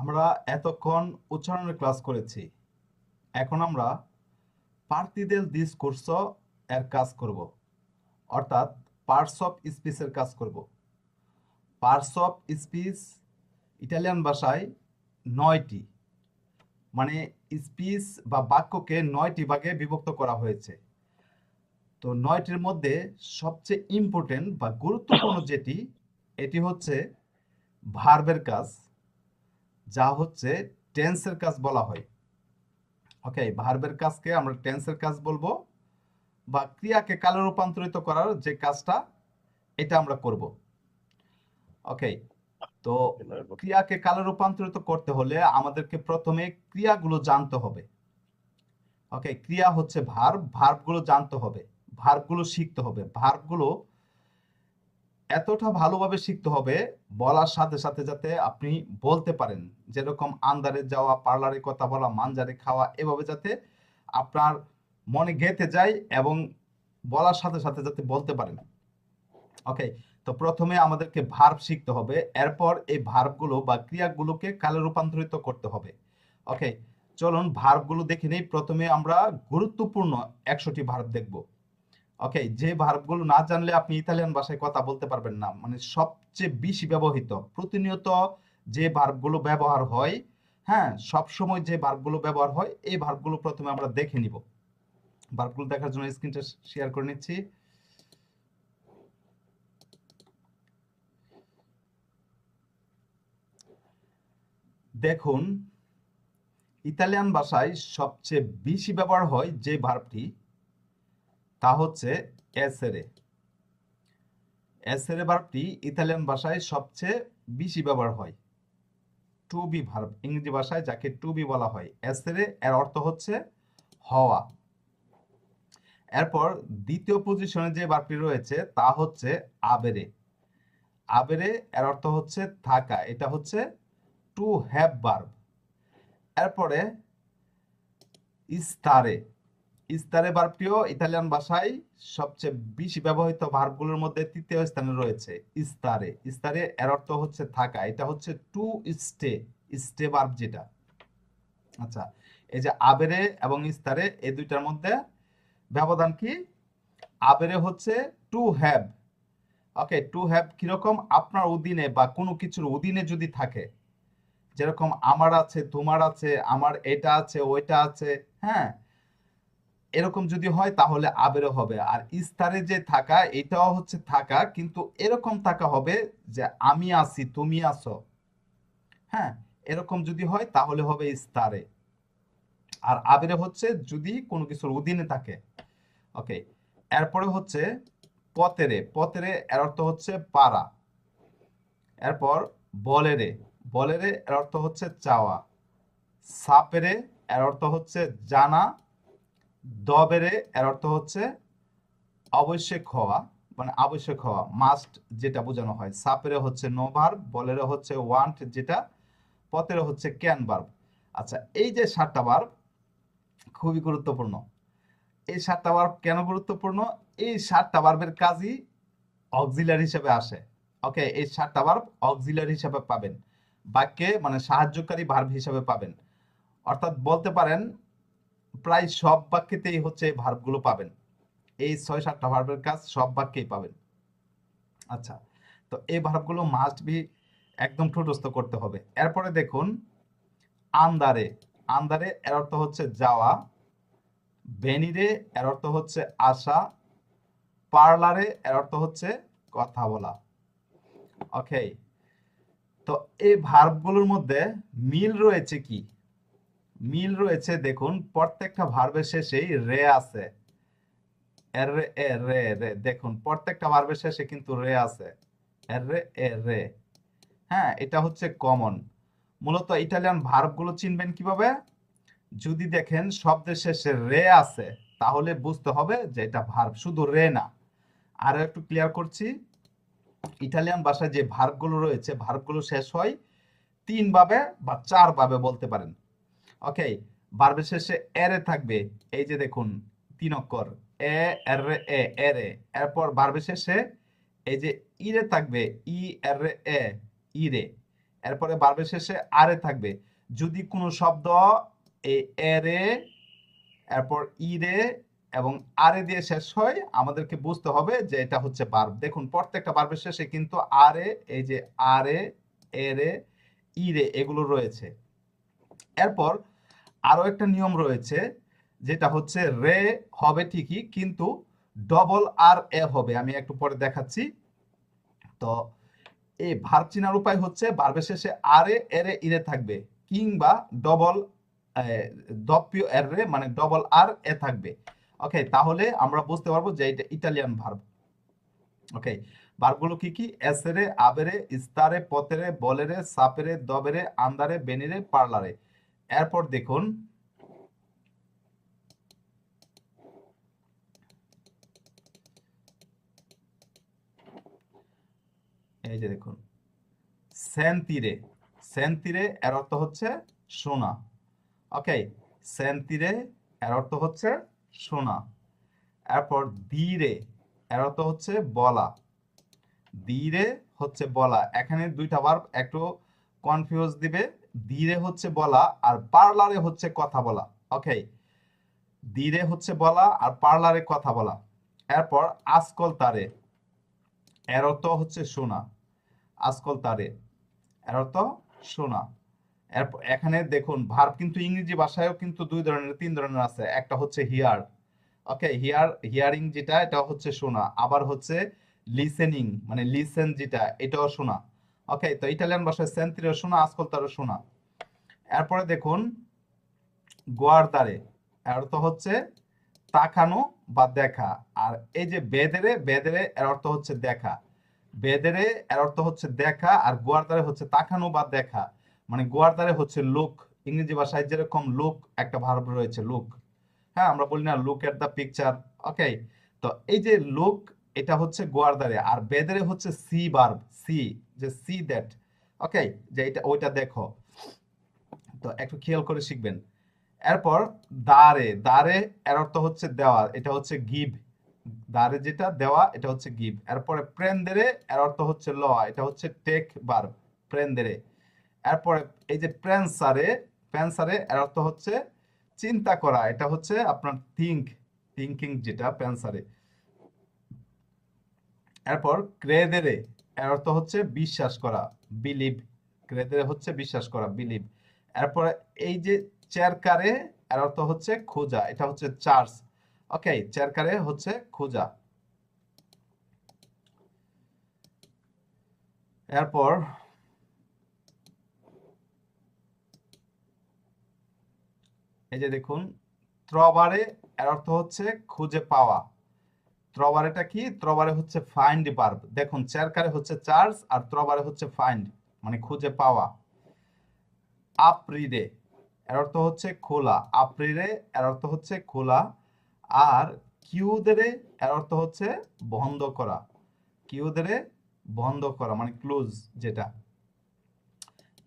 আমরা এতক্ষণ উচ্চারণের ক্লাস করেছি। এখন আমরা পার্টিদেল ডিসকোর্স এর কাজ করব। অর্থাৎ পার্টস অফ স্পিচের কাজ করব। পার্টস অফ স্পিচ ইটালিয়ান ভাষায় নয়টি। মানে স্পিচ বা বাক্যকে নয়টি ভাগে বিভক্ত করা হয়েছে। তো নয়টির মধ্যে সবচেয়ে ইম্পর্টেন্ট বা গুরুত্বপূর্ণ যেটি, এটি হচ্ছে ভার্বের কাজ। যা হচ্ছে টেন্সের কাজ বলা হয়। ওকে ভার্বের কাজকে আমরা টেন্সের কাজ বলব বা ক্রিয়াকে কালে রূপান্তরিত করার যে কাজটা, এটা আমরা করব। ওকে তো ক্রিয়াকে কালে রূপান্তরিত করতে হলে আমাদেরকে প্রথমে ক্রিয়াগুলো জানতে হবে। ওকে ক্রিয়া হচ্ছে ভার্ব ভার্বগুলো জানতে হবে। ভার্বগুলো শিখতে হবে। ভার্বগুলো এতটা ভালোভাবে শিখতে হবে বলার সাথে সাথে যাতে আপনি বলতে পারেন। যেরকম আন্দারে যাওয়া, পার্লারে কথা বলা মানজারে খাওয়া, এভাবে যাতে আপনার মনে গেঁথে যায় এবং বলার সাথে সাথে যাতে বলতে পারেন। ওকে তো প্রথমে আমাদেরকে ভার্ব শিখতে হবে। এরপর এই ভার্বগুলো বা ক্রিয়াগুলোকে কালে রূপান্তরিত করতে হবে। ওকে চলুন ভার্বগুলো দেখে নেই। প্রথমে আমরা গুরুত্বপূর্ণ একশোটি ভার্ব দেখব। ওকে যে ভার্বগুলো না জানলে আপনি ইতালিয়ান ভাষায় কথা বলতে পারবেন না। মানে সবচেয়ে বেশি ব্যবহৃত, প্রতিনিয়ত যে ভার্বগুলো ব্যবহার হয় হ্যাঁ সব সময় যে ভার্বগুলো ব্যবহার হয়, এই ভার্বগুলো প্রথমে আমরা দেখে নিব। ভার্বগুলো দেখার জন্য স্ক্রিনটা শেয়ার করে নিচ্ছি। দেখুন ইতালিয়ান ভাষায় সবচেয়ে বেশি ব্যবহার হয় যে ভার্বটি তা হচ্ছে এসেরে। এসেরে ভার্বটি ইতালিয়ান ভাষায় সবচেয়ে বেশি ব্যবহার হয়। টু বি ভার্ব ইংরেজি ভাষায় যাকে টু বি বলা হয়। এসেরে, এর অর্থ হচ্ছে হওয়া। এরপর দ্বিতীয় পজিশনে যে ভার্বটি রয়েছে, তা হচ্ছে আবেরে। আবেরে, এর অর্থ হচ্ছে থাকা। এটা হচ্ছে টু হ্যাভ ভার্ব এরপরে ইস্তারে। ইস্তারে ভার্বটিও ইতালিয়ান ভাষায় সবচেয়ে বেশি ব্যবহৃত ভার্বগুলোর মধ্যে তৃতীয় স্থানে রয়েছে, ইস্তারে। ইস্তারে এর অর্থ হচ্ছে থাকা, এটা হচ্ছে টু স্টে স্টে ভার্ব যেটা। আচ্ছা এই যে আবেরে এবং ইস্তারে, এই দুইটার মধ্যে ব্যবধান কি? আবেরে হচ্ছে to have. Okay, to have কীরকম? আপনার অধীনে বা কোনো কিছুর অধীনে যদি থাকে, যেরকম আমার আছে, তোমার আছে, আমার এটা আছে, ওইটা আছে হ্যাঁ? এরকম যদি হয়, তাহলে আবেরও হবে। আর ইস্তারে যে থাকা, এটাও হচ্ছে থাকা, কিন্তু এরকম থাকা হবে যে আমি আছি, তুমি আছো। হ্যাঁ এরকম যদি হয়, তাহলে হবে ইস্তারে। আর আবেরে হচ্ছে যদি কোনো কিছুর অধীনে থাকে। ওকে, এরপরে হচ্ছে পতেরে। পতেরে এর অর্থ হচ্ছে পারা এরপর বলেরে। বলেরে এর অর্থ হচ্ছে চাওয়া। সাপেরে এর অর্থ হচ্ছে জানা। দবেরে এর অর্থ হচ্ছে আবশ্যক হওয়া মানে আবশ্যক হওয়া মাস্ট যেটা বোঝানো হয়। সাপেরে হচ্ছে নো ভার্ব বলেরে হচ্ছে ওয়ান্ট যেটা পতেরে হচ্ছে ক্যান ভার্ব আচ্ছা এই যে সাতটা ভার্ব খুবই গুরুত্বপূর্ণ। এই সাতটা ভার্ব কেন গুরুত্বপূর্ণ? এই সাতটা ভার্বের কাজই অক্সিলার হিসেবে আসে। ওকে এই সাতটা ভার্ব অক্সিলার হিসেবে পাবেন। বাক্যে মানে সাহায্যকারী ভার্ব হিসেবে পাবেন। অর্থাৎ বলতে পারেন প্রায় সব বাক্যেতেই হচ্ছে ভার্বগুলো পাবেন। এই ছয়, সাতটা ভার্বের কাজ সব বাক্যেই পাবেন। আচ্ছা তো এই ভার্বগুলো মাস্ট বি একদম ঠুটস্থ করতে হবে। এরপরে দেখুন, আন্দারে। আন্দারে এর অর্থ হচ্ছে যাওয়া। বেনিরে এর অর্থ হচ্ছে আসা। পার্লারে এর অর্থ হচ্ছে কথা বলা। ওকে তো এই ভার্বগুলোর মধ্যে মিল রয়েছে কি? মিল রয়েছে, দেখুন, প্রত্যেকটা ভার্বের শেষেই রে আছে। রে রে রে, দেখুন, প্রত্যেকটা ভার্বের শেষে কিন্তু রে আছে। রে রে। হ্যাঁ এটা হচ্ছে কমন মূলত ইটালিয়ান ভার্বগুলো চিনবেন কীভাবে? যদি দেখেন শব্দের শেষে রে আছে, তাহলে বুঝতে হবে যে এটা ভার্ব শুধু রে না। আরও একটু ক্লিয়ার করছি। ইটালিয়ান ভাষায় যে ভার্বগুলো রয়েছে ভার্বগুলো শেষ হয় তিন ভাবে বা চার ভাবে বলতে পারেন। ওকে ভার্বের শেষে এরে থাকবে, এই যে দেখুন, তিন অক্ষর, এ, এর, এ, এরে এরপর ভার্বের শেষে এই যে ইরে থাকবে, ই, এর, এ ইরে এরপরে বার্বের শেষে আরে থাকবে। যদি কোনো শব্দ এই এরে এরপর ইরে এবং আরে দিয়ে শেষ হয়, আমাদেরকে বুঝতে হবে যে এটা হচ্ছে বার্ব দেখুন, প্রত্যেকটা বার্বের শেষে কিন্তু আরে এই যে আরে এরে ইরে এগুলো রয়েছে। এরপর আরও একটা নিয়ম রয়েছে, যেটা হচ্ছে রে হবে ঠিকই, কিন্তু ডবল আর এ হবে। আমি একটু পরে দেখাচ্ছি। তো এই ভার্ব চিনার উপায় হচ্ছে ভার্বের শেষে আরে এরে ইরে থাকবে। কিংবা ডবল দপ্পিও এর রে মানে ডবল আর এ থাকবে। ওকে তাহলে আমরা বুঝতে পারব যে এটা ইটালিয়ান ভার্ব ওকে ভার্বগুলো কি কি? এসেরে আবেরে ইস্তারে পতেরে বলেরে সাপেরে দবেরে আন্দারে বেনিরে পার্লারে এরপর দেখুন। এই যে দেখুন। সেন্তিরে সেন্তিরে এর অর্থ হচ্ছে সোনা। ওকে সেন্তিরে এর অর্থ হচ্ছে সোনা। এরপর ধীরে এর অর্থ হচ্ছে বলা। ধীরে হচ্ছে বলা। এখানে দুইটা ভার্ব একটু কনফিউজ দিবে। ধীরে হচ্ছে বলা আর পার্লারে হচ্ছে কথা বলা ওকে ধীরে হচ্ছে বলা আর পার্লারে কথা বলা। এরপর আজকল তারে। এর অর্থ হচ্ছে শোনা। আজকল তারে। এর অর্থ এরপর এখানে দেখুন ভার্ব কিন্তু ইংরেজি ভাষায়ও কিন্তু দুই ধরনের, তিন ধরনের আছে। একটা হচ্ছে হিয়ার ওকে হিয়ার হিয়ারিং যেটা এটা হচ্ছে শোনা। আবার হচ্ছে লিসেনিং মানে লিসেন যেটা, এটাও শোনা। ওকে, তো ইটালিয়ান ভাষায় সেন্ত্রিও শোনা, আজকল তারও শোনা। এরপরে দেখুন গোয়ারদারে এর অর্থ হচ্ছে তাকানো বা দেখা। আর এই যে বেদেরে বেদেরে এর অর্থ হচ্ছে দেখা। বেদেরে এর অর্থ হচ্ছে দেখা, আর গোয়ারদারে হচ্ছে তাকানো বা দেখা। মানে গোয়ারদারে হচ্ছে লুক ইংরেজি ভাষায় যেরকম লুক একটা ভার্ব রয়েছে লুক হ্যাঁ আমরা বলি না look at the picture okay, তো এই যে লুক এটা হচ্ছে গোয়ারদারে, আর বেদেরে হচ্ছে সি ভার্ব সি, যে সি দ্যাট। ওকে যে এটা, ওইটা দেখো। তো একটু খেয়াল করে শিখবেন। এরপর দারে দারে এর অর্থ হচ্ছে দেওয়া, এটা হচ্ছে গিভ। দারে যেটা, দেওয়া, এটা হচ্ছে গিভ। এরপরে প্রেন্দেরে এর অর্থ হচ্ছে ল, এটা হচ্ছে টেক ভার্ব প্রেন্দেরে। এরপরে এই যে প্রেন্সারে প্যান্সারে এর অর্থ হচ্ছে চিন্তা করা, এটা হচ্ছে আপনার থিঙ্ক, থিঙ্কিং যেটা প্যান্সারে এরপর ক্রেদেরে, এর অর্থ হচ্ছে বিশ্বাস করা বিলিভ ক্রেদেরে হচ্ছে বিশ্বাস করা বিলিভ এরপরে এই যে চেরকারে, এর অর্থ হচ্ছে খোঁজা, এটা হচ্ছে চার্জ ওকে চেরকারে হচ্ছে খোঁজা। এরপর এই যে দেখুন, ত্রবারে, এর অর্থ হচ্ছে খুঁজে পাওয়া। ত্রবারেটা কি? ত্রবারে হচ্ছে ফাইন্ড ভার্ব দেখুন চেরকারে হচ্ছে চার্জ আর ত্রবারে হচ্ছে ফাইন্ড মানে খুঁজে পাওয়া। আপ্রিরে এর অর্থ হচ্ছে খোলা। আপ্রিরে এর অর্থ হচ্ছে খোলা। আর কিউদেরে এর অর্থ হচ্ছে বন্ধ করা। কিউদেরে বন্ধ করা মানে ক্লোজ যেটা।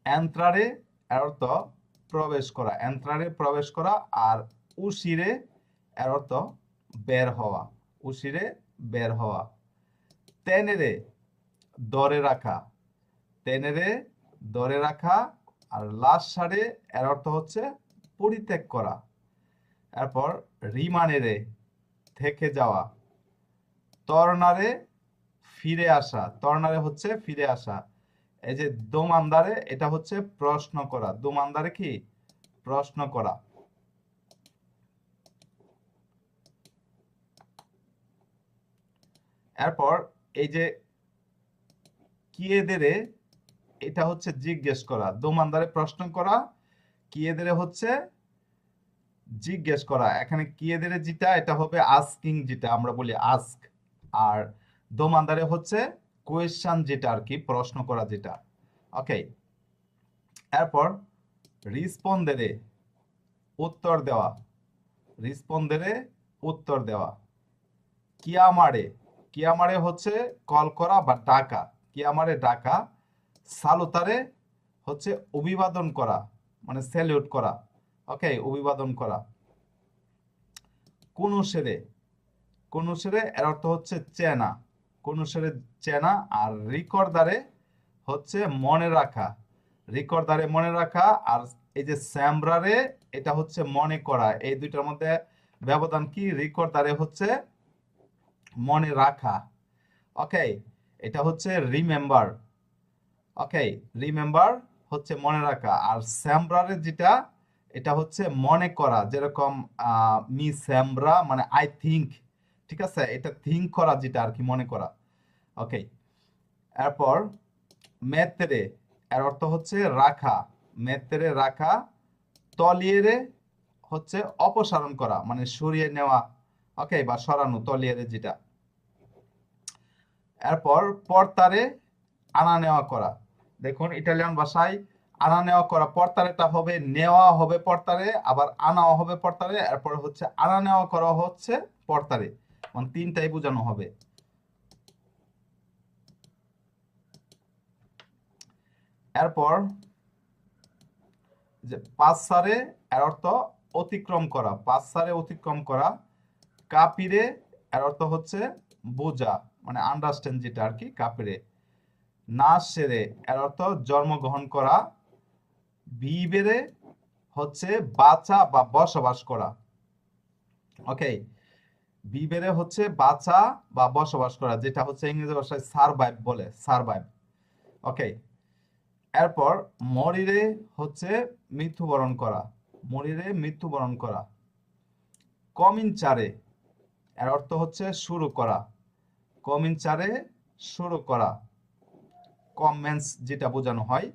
এন্ত্রারে এর অর্থ প্রবেশ করা। এন্ত্রারে প্রবেশ করা। আর উশিরে এর অর্থ বের হওয়া। উশিরে বের হওয়া। তেনেরে দরে রাখা। তেনেরে দরে রাখা আর লাস্ট সারে এর অর্থ হচ্ছে পরিত্যাগ করা। এরপর রিমানেরে থেকে যাওয়া। তরনারে ফিরে আসা। তরনারে হচ্ছে ফিরে আসা। এই যে দোমানদারে, এটা হচ্ছে প্রশ্ন করা। দোমানদারে কি? প্রশ্ন করা। এরপর এই যে কিয়েদেরে, এটা হচ্ছে জিজ্ঞেস করা। দোমানদারে প্রশ্ন করা, কিয়েদেরে হচ্ছে জিজ্ঞেস করা। এখানে কিয়েদেরে যেটা, এটা হবে আস্কিং যেটা, আমরা বলি আস্ক আর দোমানদারে হচ্ছে কোয়েশ্চান যেটা আর কি, প্রশ্ন করা যেটা। ওকে এরপর রিসপন্দেরে উত্তর দেওয়া। রিসপন্দেরে উত্তর দেওয়া। কিয়ামারে কিয়ামারে হচ্ছে কল করা বা ডাকা? কিয়ামারে ডাকা? সালুতারে হচ্ছে অভিবাদন করা মানে স্যালিউট করা। ওকে অভিবাদন করা। কোন সেরে কোন সেরে এর অর্থ হচ্ছে চেনা। কোন সেরে চেনা আর রিকর্দারে হচ্ছে মনে রাখা। রিকর্ডারে মনে রাখা আর এই যে স্যামরারে এটা হচ্ছে মনে করা। এই দুইটার মধ্যে ব্যবধান কি? রিকর্ডারে হচ্ছে মনে রাখা। ওকে এটা হচ্ছে রিমেম্বার ওকে রিমেম্বার হচ্ছে মনে রাখা। আর স্যামরারে যেটা, এটা হচ্ছে মনে করা। যেরকম মি স্যামরা মানে আই থিঙ্ক ঠিক আছে? এটা থিঙ্ক করা যেটা আর কি, মনে করা। ওকে এরপর মেত্রে। এর অর্থ হচ্ছে রাখা। মেত্রে রাখা তলিয়েরে হচ্ছে অপসারণ করা মানে সরিয়ে নেওয়া। ওকে বা সরানো তলিয়েরে যেটা। এরপর পর্তারে আনা নেওয়া করা। দেখুন, ইটালিয়ান ভাষায় আনা নেওয়া করা। পর্তারেটা হবে নেওয়া হবে পর্তারে, আবার আনাও হবে পর্তারে, এরপর হচ্ছে আনা নেওয়া করা হচ্ছে পর্তারে। মানে তিনটাই বোঝানো হবে। এরপর যে পাঁচসারে এর অর্থ অতিক্রম করা। পাঁচসারে অতিক্রম করা। কাপিরে, এর অর্থ হচ্ছে বোঝা। মানে আন্ডারস্ট্যান্ড যেটা আর কি কাপিরে। না সেরে, এর অর্থ জন্মগ্রহণ করা বিবেরে হচ্ছে বাঁচা বা বসবাস করা। ওকে বিবেরে হচ্ছে বাঁচা বা বসবাস করা, যেটা হচ্ছে ইংরেজি ভাষায় সারভাইভ বলে সারভাইভ ওকে এরপর মরিরে হচ্ছে মৃত্যুবরণ করা, মরিরে মৃত্যুবরণ করা। কমিনচারে এর অর্থ হচ্ছে শুরু করা। কমিনচারে শুরু করা। কমেন্স যেটা বোঝানো হয়।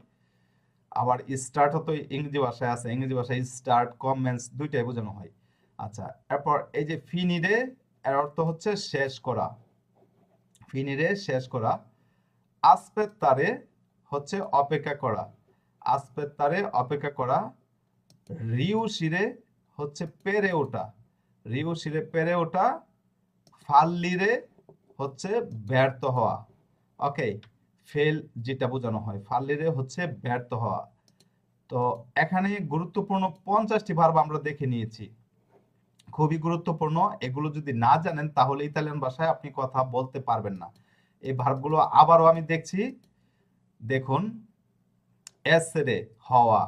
আবার স্টার্ট তো ইংরেজি ভাষায় আছে, ইংরেজি ভাষায় স্টার্ট কমেন্স দুইটাই বোঝানো হয়। আচ্ছা এরপর এই যে ফিনিরে এর অর্থ হচ্ছে শেষ করা। ফিনিরে শেষ করা। আসপেত্তারে হচ্ছে অপেক্ষা করা। আসপেত্তারে অপেক্ষা করা। রিউ শিরে হচ্ছে পেরে ওঠা। রিউ শিরে পেরে ওঠা। ফাল্লিরে হচ্ছে ব্যর্থ হওয়া। ওকে, ফেল যেটা বোঝানো হয় ফাল্লিরে হচ্ছে ব্যর্থ হওয়া। তো এখানে গুরুত্বপূর্ণ পঞ্চাশটি ভার্ব আমরা দেখে নিয়েছি। খুবই গুরুত্বপূর্ণ, এগুলো যদি না জানেন তাহলে ইতালিয়ান ভাষায় আপনি কথা বলতে পারবেন না। এই ভার্বগুলো আবারও আমি দেখছি। দেখুন, এসরে হওয়া,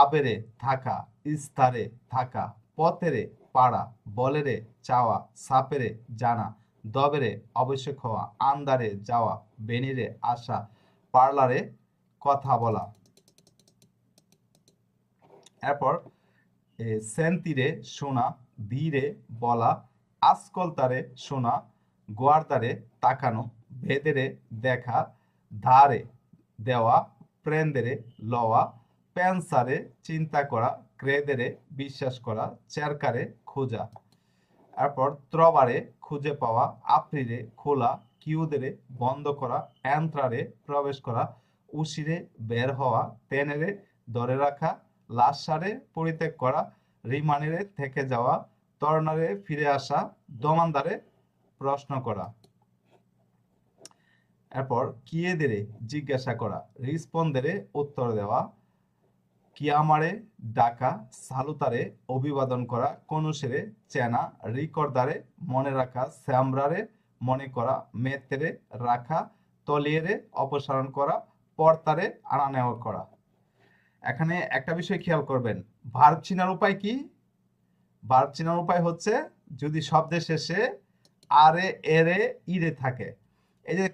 আবেরে থাকা, ইস্তারে থাকা, পথেরে পাড়া, বলেরে চাওয়া, সাপেরে জানা দবেরে অবশ্যক হওয়া আন্দারে যাওয়া, বেনিরে আসা, পার্লারে কথা বলা। এরপর সেন্তিরে শোনা, ধীরে বলা, আসকলতারে শোনা গোয়ার্দারে তাকানো, ভেদেরে দেখা, ধারে দেওয়া, প্রেন্দেরে লওয়া প্যান্সারে চিন্তা করা, ক্রেদেরে বিশ্বাস করা, চেরকারে খোঁজা। এরপর ত্রবারে খুঁজে পাওয়া আপ্রিরে খোলা, কিউদেরে বন্ধ করা, অ্যান্ত্রারে প্রবেশ করা উশিরে বের হওয়া, তেনেরে ধরে রাখা লাশারে পরিত্যাগ করা, রিমানিরে থেকে যাওয়া, তরনারে ফিরে আসা, দমানদারে প্রশ্ন করা। এরপর কিয়েদেরে জিজ্ঞাসা করা, রিসপন্দেরে উত্তর দেওয়া কিয়ামারে ডাকা সালুতারে অভিবাদন করা কনুসেরে চেনা রিকর্দারে মনে রাখা স্যামরারে মনে করা মেতেরে রাখা তলিয়েরে অপসারণ করা পর্তারে আনা নেওয়া করা। এখানে একটা বিষয় খেয়াল করবেন ভার্ব চিনার উপায় কি? ভার্ব চিনার উপায় হচ্ছে যদি শব্দের শেষে আরে এরে ইরে থাকে। এই যে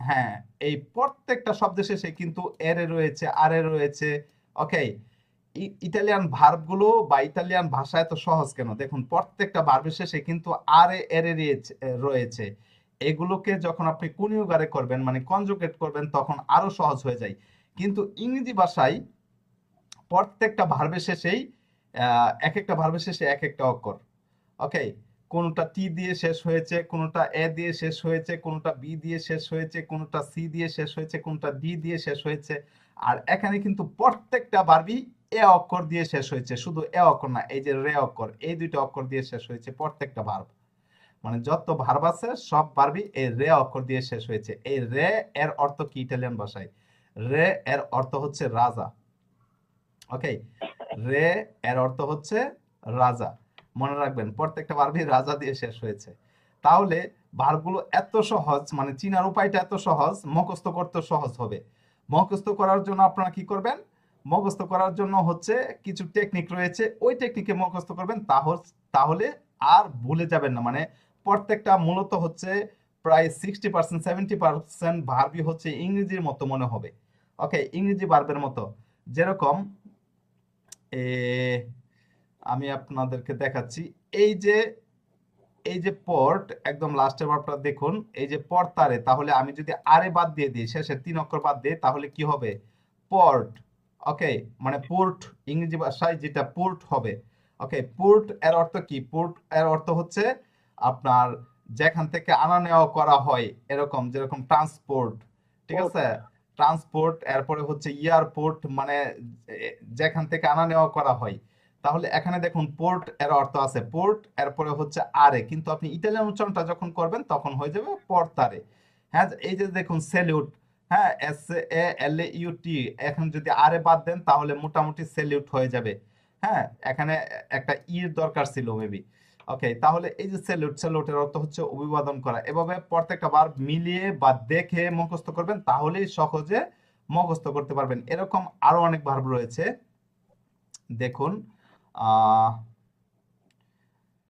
হ্যাঁ এই প্রত্যেকটা শব্দের শেষে কিন্তু এরে রয়েছে আরে রয়েছে ওকে ইটালিয়ান ভার্বগুলো বা ইটালিয়ান ভাষা এত সহজ কেন? দেখুন, প্রত্যেকটা ভার্বের শেষে কিন্তু আরে এরে রয়েছে- রয়েছে। এগুলোকে যখন আপনি কুনিউগারে করবেন মানে কনজুগেট করবেন, তখন আরও সহজ হয়ে যায়। কিন্তু ইংরেজি ভাষায় প্রত্যেকটা ভার্বের শেষেই এক একটা ভার্বের শেষে এক একটা অক্ষর। ওকে কোনটা টি দিয়ে শেষ হয়েছে, কোনটা এ দিয়ে শেষ হয়েছে, কোনটা বি দিয়ে শেষ হয়েছে, কোনটা সি দিয়ে শেষ হয়েছে, কোনটা ডি দিয়ে শেষ হয়েছে। আর এখানে কিন্তু প্রত্যেকটা বারবি এ অক্ষর দিয়ে শেষ হয়েছে। শুধু এ অক্ষর না, এই যে রে অক্ষর, এই দুইটা অক্ষর দিয়ে শেষ হয়েছে প্রত্যেকটা ভার্ব মানে যত ভার্ব আছে, সব ভার্বই এই রে অক্ষর দিয়ে শেষ হয়েছে। এই রে এর অর্থ কি ইটালিয়ান ভাষায়? রে এর অর্থ হচ্ছে রাজা। ওকে রে এর অর্থ হচ্ছে রাজা। মনে রাখবেন, প্রত্যেকটা ভার্বই রাজা দিয়ে শেষ হয়েছে। তাহলে ভার্বগুলো এত সহজ মানে চিনার উপায়টা এত সহজ, মুখস্থ করতে সহজ হবে। মুখস্থ করার জন্য আপনারা কি করবেন? মুখস্থ করার জন্য হচ্ছে কিছু টেকনিক রয়েছে। ওই টেকনিকে মুখস্থ করবেন তাহলে আর ভুলে যাবেন না। মানে প্রত্যেকটা মূলত হচ্ছে প্রায় সিক্সটি পার্সেন্ট সেভেন্টি পার্সেন্ট ভার্বই হচ্ছে ইংরেজির মতো মনে হবে। ওকে ইংরেজি ভার্বের মতো। যেরকম আমি আপনাদেরকে দেখাচ্ছি। এই যে এই যে পর্ট একদম লাস্টের ভার্বটা দেখুন এই যে পর্তারে তাহলে আমি যদি আরে বাদ দিয়ে দিই শেষে তিন অক্ষর বাদ দিই তাহলে কি হবে? পর্ট ওকে মানে পোর্ট ইংরেজি ভাষায় যেটা পোর্ট হবে ওকে পোর্ট এর অর্থ কি? পোর্ট এর অর্থ হচ্ছে আপনার যেখান থেকে আনা নেওয়া করা হয় এরকম যেরকম ট্রান্সপোর্ট ঠিক আছে? ট্রান্সপোর্ট এরপরে হচ্ছে এয়ারপোর্ট মানে যেখান থেকে আনা নেওয়া করা হয়। তাহলে এখানে দেখুন পোর্ট এর অর্থ আছে। পোর্ট এরপরে হচ্ছে আরে কিন্তু আপনি ইতালিয়ান উচ্চারণটা যখন করবেন, তখন হয়ে যাবে পর্তারে হ্যাঁ এই যে দেখুন সেলিউট হ্যাঁ S A L U T এখন যদি আরে বাদ দেন, তাহলে মোটামুটি সেলিউট হয়ে যাবে। হ্যাঁ এখানে একটা ইর দরকার ছিল মেবি ওকে তাহলে এই যে সেলুট সেলুটের অর্থ হচ্ছে অভিবাদন করা। এভাবে প্রত্যেকটা বার মিলিয়ে বা দেখে মুখস্থ করবেন, তাহলেই সহজে মুখস্থ করতে পারবেন। এরকম আরও অনেক ভার্ব রয়েছে। দেখুন 啊